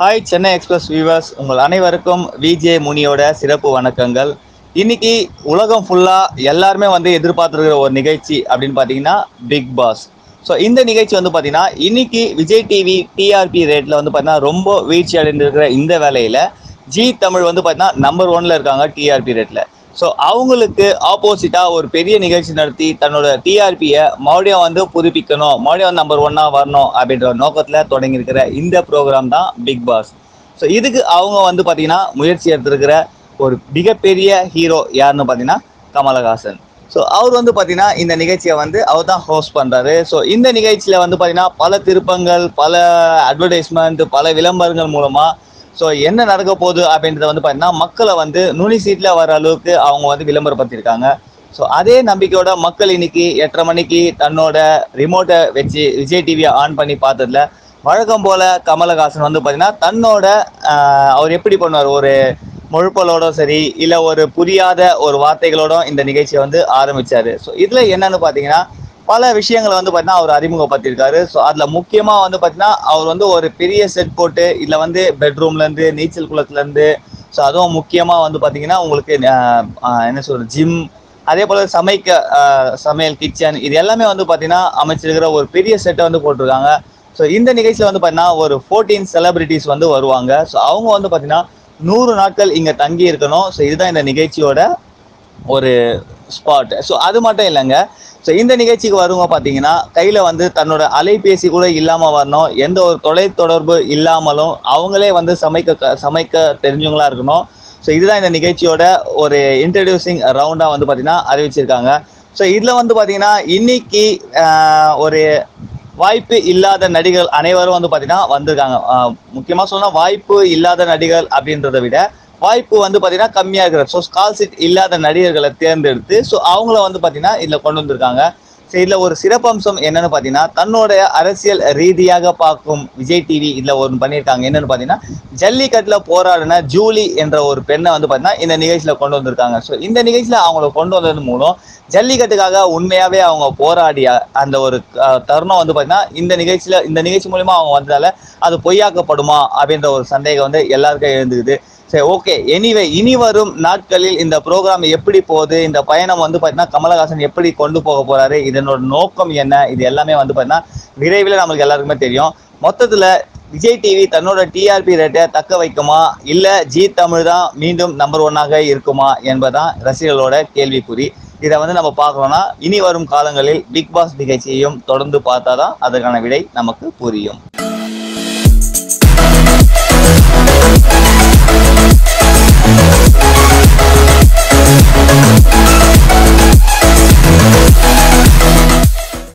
Hi Chennai express viewers உங்கள் அனைவருக்கும் VJ முனியோட சிறப்பு வணக்கங்கள். இன்னைக்கு உலகம் ஃபுல்லாக எல்லாருமே வந்து எதிர்பார்த்துருக்கிற ஒரு நிகழ்ச்சி அப்படின்னு பார்த்தீங்கன்னா பிக் பாஸ் ஸோ இந்த நிகழ்ச்சி வந்து பார்த்தீங்கன்னா இன்னைக்கு விஜய் டிவி டிஆர்பி ரேட்டில் வந்து பார்த்தீங்கன்னா ரொம்ப வீழ்ச்சி அடைந்திருக்கிற இந்த வேலையில் ஜி தமிழ் வந்து பார்த்தீங்கன்னா நம்பர் ஒன்ல இருக்காங்க டிஆர்பி ரேட்டில் ஸோ அவங்களுக்கு ஆப்போசிட்டாக ஒரு பெரிய நிகழ்ச்சி நடத்தி தன்னோட டிஆர்பியை மறுபடியும் வந்து புதுப்பிக்கணும் மறுபடியும் நம்பர் ஒன்னாக வரணும் அப்படின்ற நோக்கத்தில் தொடங்கியிருக்கிற இந்த ப்ரோக்ராம் தான் பிக் பாஸ் ஸோ இதுக்கு அவங்க வந்து பார்த்தீங்கன்னா முயற்சி எடுத்திருக்கிற ஒரு மிகப்பெரிய ஹீரோ யாருன்னு பார்த்தீங்கன்னா கமலஹாசன். ஸோ அவர் வந்து பார்த்தீங்கன்னா இந்த நிகழ்ச்சியை வந்து அவர் தான் ஹோஸ்ட் பண்ணுறாரு ஸோ இந்த நிகழ்ச்சியில் வந்து பார்த்தீங்கன்னா பல திருப்பங்கள் பல அட்வர்டைஸ்மெண்ட் பல விளம்பரங்கள் மூலமாக ஸோ என்ன நடக்க போகுது அப்படின்றத வந்து பார்த்தீங்கன்னா மக்களை வந்து நுனி சீட்டில் வர அளவுக்கு அவங்க வந்து விளம்பரப்படுத்தியிருக்காங்க. ஸோ அதே நம்பிக்கையோட மக்கள் இன்னைக்கு எட்டரை மணிக்கு தன்னோட ரிமோட்டை வச்சு விஜய் டிவியை ஆன் பண்ணி பார்த்ததுல வழக்கம் போல கமலஹாசன் வந்து பார்த்தீங்கன்னா தன்னோட அவர் எப்படி பண்ணுவார்? ஒரு முழுப்பலோட சரி இல்லை ஒரு புரியாத ஒரு வார்த்தைகளோட இந்த நிகழ்ச்சியை வந்து ஆரம்பித்தார் ஸோ இதில் என்னன்னு பார்த்தீங்கன்னா பல விஷயங்களை வந்து பார்த்தீங்கன்னா அவர் அறிமுகப்படுத்தியிருக்காரு. ஸோ அதில் முக்கியமாக வந்து பார்த்தீங்கன்னா அவர் வந்து ஒரு பெரிய செட் போட்டு இதில் வந்து பெட்ரூம்லேருந்து நீச்சல் குளத்துலேருந்து ஸோ அதுவும் முக்கியமாக வந்து பார்த்தீங்கன்னா உங்களுக்கு என்ன சொல்கிறது ஜிம் அதே போல் சமைக்க சமையல் கிச்சன் இது எல்லாமே வந்து பார்த்தீங்கன்னா அமைச்சிருக்கிற ஒரு பெரிய செட்டை வந்து போட்டிருக்காங்க. ஸோ இந்த நிகழ்ச்சியில் வந்து பார்த்தீங்கன்னா ஒரு ஃபோர்டீன் செலிபிரிட்டிஸ் வந்து வருவாங்க. ஸோ அவங்க வந்து பார்த்தீங்கன்னா நூறு நாட்கள் இங்கே தங்கி இருக்கணும். ஸோ இதுதான் இந்த நிகழ்ச்சியோட ஒரு ஸ்பாட் ஸோ அது மட்டும் இல்லைங்க. ஸோ இந்த நிகழ்ச்சிக்கு வருவங்க பார்த்தீங்கன்னா கையில் வந்து தன்னோட அலைபேசி கூட இல்லாமல் வரணும். எந்த ஒரு தொலைத்தொடர்பு இல்லாமலும் அவங்களே வந்து சமைக்க க- சமைக்க தெரிஞ்சவங்களா இருக்கணும். ஸோ இதுதான் இந்த நிகழ்ச்சியோட ஒரு இன்ட்ரடியூசிங் ரவுண்டாக வந்து பார்த்தீங்கன்னா அறிவிச்சிருக்காங்க. ஸோ இதில் வந்து பார்த்தீங்கன்னா இன்னைக்கு ஒரு வாய்ப்பு இல்லாத நடிகர்கள் அனைவரும் வந்து பார்த்தீங்கன்னா வந்திருக்காங்க. முக்கியமாக சொன்னால் வாய்ப்பு இல்லாத நடிகர் அப்படின்றத விட வாய்ப்பு வந்து பார்த்தீங்கன்னா கம்மியாக இருக்கிற ஸோ ஸ்கால் சீட் இல்லாத நடிகர்களை தேர்ந்தெடுத்து ஸோ அவங்கள வந்து பார்த்தீங்கன்னா இதில் கொண்டு வந்திருக்காங்க. ஸோ இதில் ஒரு சிறப்பம்சம் என்னன்னு பார்த்தீங்கன்னா தன்னோடைய அரசியல் ரீதியாக பார்க்கும் விஜய் டிவி இதில் ஒன்று பண்ணியிருக்காங்க. என்னன்னு பார்த்தீங்கன்னா ஜல்லிக்கட்டில் போராடின ஜூலி என்ற ஒரு பெண்ணை வந்து பார்த்தீங்கன்னா இந்த நிகழ்ச்சியில் கொண்டு வந்திருக்காங்க. ஸோ இந்த நிகழ்ச்சியில் அவங்கள கொண்டு வந்தது மூலம் ஜல்லிக்கட்டுக்காக உண்மையாகவே அவங்க போராடிய அந்த ஒரு தருணம் வந்து பார்த்தீங்கன்னா இந்த நிகழ்ச்சியில் இந்த நிகழ்ச்சி மூலிமா அவங்க வந்ததால அது பொய்யாக்கப்படுமா அப்படின்ற ஒரு சந்தேகம் வந்து எல்லாருக்கும் எழுந்துக்குது. சரி ஓகே எனிவே இனி வரும் நாட்களில் இந்த ப்ரோக்ராம் எப்படி போகுது? இந்த பயணம் வந்து பார்த்தீங்கன்னா கமலஹாசன் எப்படி கொண்டு போக போறாரு? இதனோட நோக்கம் என்ன? இது எல்லாமே வந்து பார்த்தீங்கன்னா விரைவில் நம்மளுக்கு எல்லாருக்குமே தெரியும். மொத்தத்தில் விஜய் டிவி தன்னோட டிஆர்பி ரேட்டை தக்க வைக்குமா? இல்லை ஜி தமிழ் தான் மீண்டும் நம்பர் ஒன்னாக இருக்குமா? என்பதுதான் ரசிகர்களோட கேள்விக்குறி. இதை வந்து நம்ம பார்க்கணும்னா இனி வரும் காலங்களில் பிக் பாஸ் நிகழ்ச்சியையும் தொடர்ந்து பார்த்தாதான் அதற்கான விடை நமக்கு புரியும். Thank